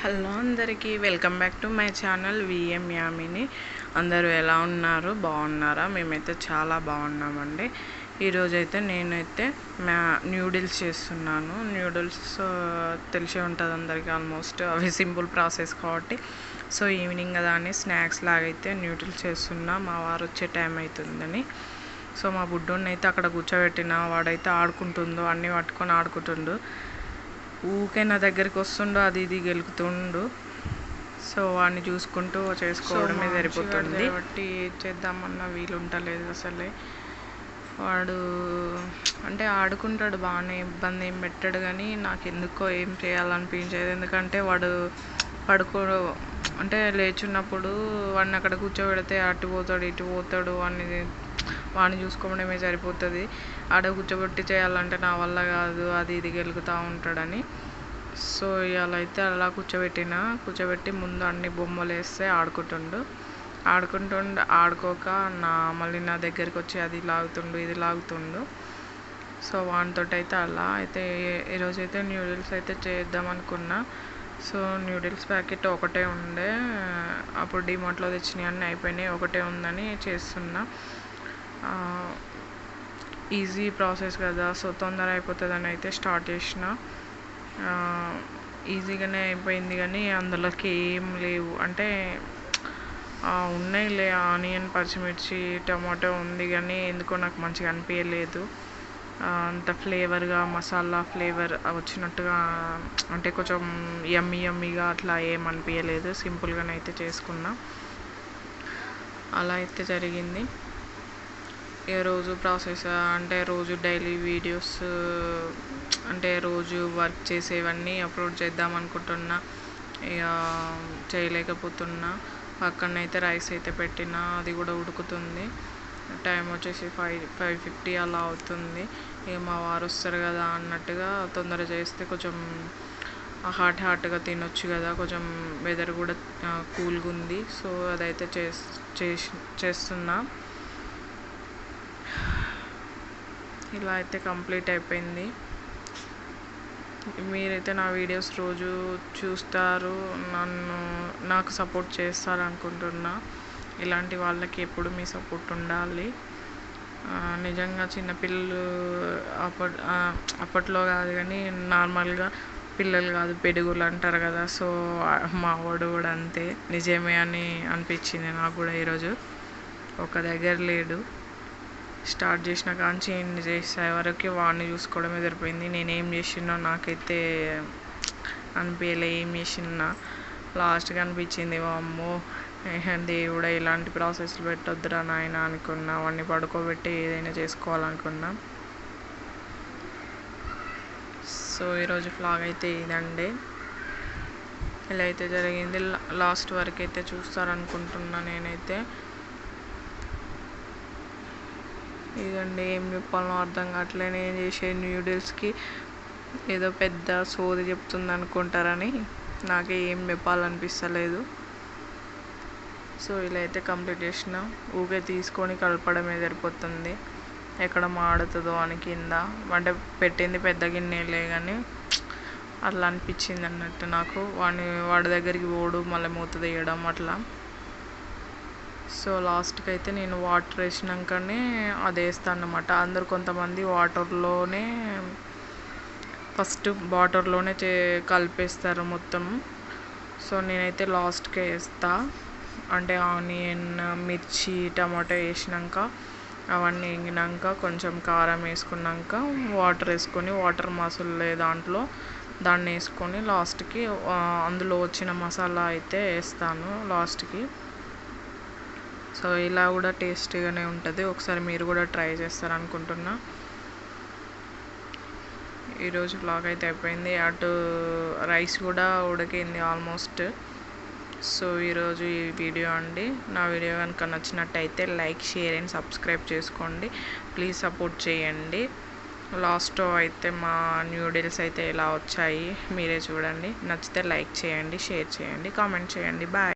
Hello అందరికీ welcome back to my channel V M. అందరూ ఎలా ఉన్నారు? బాగున్నారా? మేమైతే చాలా బాగున్నామండి. ఈరోజైతే నేనైతే మ్యా న్యూడిల్స్ చేస్తున్నాను. న్యూడిల్స్ తెలిసే ఉంటుంది అందరికీ ఆల్మోస్ట్. అవి సింపుల్ ప్రాసెస్ కాబట్టి. సో ఈవినింగ్ కదా అని స్నాక్స్ లాగైతే న్యూడిల్స్ చేస్తున్నా. మా వారు వచ్చే టైం అవుతుందని సో మా బుడ్డోని అయితే అక్కడ కూర్చోబెట్టిన వాడైతే ఆడుకుంటుండు అన్నీ పట్టుకొని ఆడుకుంటుండు. ఊకే నా దగ్గరికి వస్తుండు అది ఇది గెలుకుతుండు. సో వాడిని చూసుకుంటూ చేసుకోవడమే సరిపోతుంది. కాబట్టి చేద్దామన్న వీలు ఉండలేదు అసలే. వాడు అంటే ఆడుకుంటాడు బాగానే ఇబ్బంది ఏం పెట్టాడు కానీ నాకు ఎందుకో ఏం చేయాలనిపించేది ఎందుకంటే వాడు పడుకో అంటే లేచున్నప్పుడు వాడిని అక్కడ కూర్చోబెడితే అటు పోతాడు ఇటు పోతాడు వాడిని వాడిని చూసుకోవడమే సరిపోతుంది. ఆడ కూర్చోబెట్టి చేయాలంటే నా వల్ల కాదు అది ఇది గెలుగుతూ ఉంటాడని. సో ఇవాళ అయితే అలా కూర్చోబెట్టిన. కూర్చోబెట్టి ముందు అన్ని బొమ్మలు వేస్తే ఆడుకుంటుండు. ఆడుకుంటుండు ఆడుకోక నా మళ్ళీ నా దగ్గరికి వచ్చి అది లాగుతుండు ఇది లాగుతుండు. సో వానితో అయితే అలా. అయితే ఈరోజు అయితే న్యూడిల్స్ అయితే చేద్దాం అనుకున్నా సో న్యూడిల్స్ ప్యాకెట్ ఒకటే ఉండే. అప్పుడు డిమార్ట్లో తెచ్చినవి అన్నీ అయిపోయినాయి. ఒకటే ఉందని చేస్తున్నా. ఈజీ ప్రాసెస్ కదా. సో తొందర అయిపోతుందని అయితే స్టార్ట్ చేసిన. ఈజీగానే అయిపోయింది కానీ అందులోకి ఏం లేవు. అంటే ఉన్నాయిలే ఆనియన్ పచ్చిమిర్చి టమాటో ఉంది కానీ ఎందుకో నాకు మంచిగా అనిపించలేదు అంత ఫ్లేవర్గా మసాలా ఫ్లేవర్ వచ్చినట్టుగా అంటే కొంచెం యమ్మీ యమ్మీగా అట్లా ఏం అనిపించలేదు సింపుల్గానే అయితే చేసుకున్నా. అలా అయితే జరిగింది. రోజు ప్రాసెస్ అంటే రోజు డైలీ వీడియోస్ అంటే రోజు వర్క్ చేసేవన్నీ అప్లోడ్ చేద్దాం అనుకుంటున్నా. ఇక చేయలేకపోతున్నా. పక్కన అయితే రైస్ అయితే పెట్టిన అది కూడా ఉడుకుతుంది. టైం వచ్చేసి ఫైవ్ ఫైవ్ ఫిఫ్టీ అలా అవుతుంది. ఇక మా వారు వస్తారు కదా అన్నట్టుగా తొందర చేస్తే కొంచెం హాట్ హాట్గా తినొచ్చు కదా కొంచెం వెదర్ కూడా కూల్గా ఉంది. సో అదైతే చేసి చేస్తున్నా. ఇలా అయితే కంప్లీట్ అయిపోయింది. మీరైతే నా వీడియోస్ రోజు చూస్తారు నన్ను నాకు సపోర్ట్ చేస్తారు అనుకుంటున్నా ఇలాంటి వాళ్ళకి ఎప్పుడు మీ సపోర్ట్ ఉండాలి. నిజంగా చిన్నపిల్లలు అప్పట్ అప్పట్లో కాదు కానీ నార్మల్గా పిల్లలు కాదు పెడుగులు అంటారు కదా. సో మా వాడు కూడా అంతే. నిజమే అని అనిపించింది నాకు కూడా ఈరోజు. ఒక దగ్గర లేడు. స్టార్ట్ చేసిన కాంచి ఎండ్ చేసే వరకు వాడిని చూసుకోవడమే సరిపోయింది. నేనేం చేసినా నాకైతే అనిపించలే ఏం చేసినా లాస్ట్గా అనిపించింది అమ్మో దేవుడా ఇలాంటి ప్రాసెస్లు పెట్టొద్దురా నాయన అనుకున్నా వాడిని పడుకోబెట్టి ఏదైనా చేసుకోవాలనుకున్నా. సో ఈరోజు ఫ్లాగ్ అయితే ఇదండి. ఇలా అయితే జరిగింది. లాస్ట్ వరకు అయితే చూస్తారనుకుంటున్నా నేనైతే. ఇదండి ఏం చెప్పాలో అర్థం కావట్లే నేను చేసే న్యూడిల్స్కి ఏదో పెద్ద సోది చెప్తుంది అనుకుంటారని నాకు ఏం చెప్పాలనిపిస్తలేదు. సో ఇలా అయితే కంప్లీట్ చేసిన. ఊకే తీసుకొని కలపడమే సరిపోతుంది. ఎక్కడ మాడుతుందో అని కింద. అంటే పెట్టింది పెద్ద గిన్నెలే కానీ అట్లా అనిపించింది అన్నట్టు నాకు. వాడిని వాడి దగ్గరికి పోడు మళ్ళీ మూత తీయడం అట్లా. సో లాస్ట్కి అయితే నేను వాటర్ వేసినాకనే అది వేస్తాను అనమాట అందరు కొంతమంది వాటర్లోనే ఫస్ట్ వాటర్లోనే చే కలిపేస్తారు మొత్తం. సో నేనైతే లాస్ట్కే వేస్తా. అంటే ఆనియన్ మిర్చి టమాటో వేసినాక అవన్నీ ఎంగినాక కొంచెం కారం వేసుకున్నాక వాటర్ వేసుకొని వాటర్ మసాలే దాంట్లో దాన్ని వేసుకొని లాస్ట్కి అందులో వచ్చిన మసాలా అయితే వేస్తాను లాస్ట్కి. సో ఇలా కూడా టేస్టీగానే ఉంటుంది. ఒకసారి మీరు కూడా ట్రై చేస్తారనుకుంటున్నా. ఈరోజు బ్లాగ్ అయితే అయిపోయింది. అటు రైస్ కూడా ఉడికింది ఆల్మోస్ట్ సో ఈరోజు ఈ వీడియో అండి. నా వీడియో కనుక నచ్చినట్టయితే లైక్ షేర్ అండ్ సబ్స్క్రైబ్ చేసుకోండి. ప్లీజ్ సపోర్ట్ చేయండి. లాస్ట్ అయితే మా న్యూడిల్స్ అయితే ఎలా వచ్చాయి మీరే చూడండి. నచ్చితే లైక్ చేయండి షేర్ చేయండి కామెంట్ చేయండి. బాయ్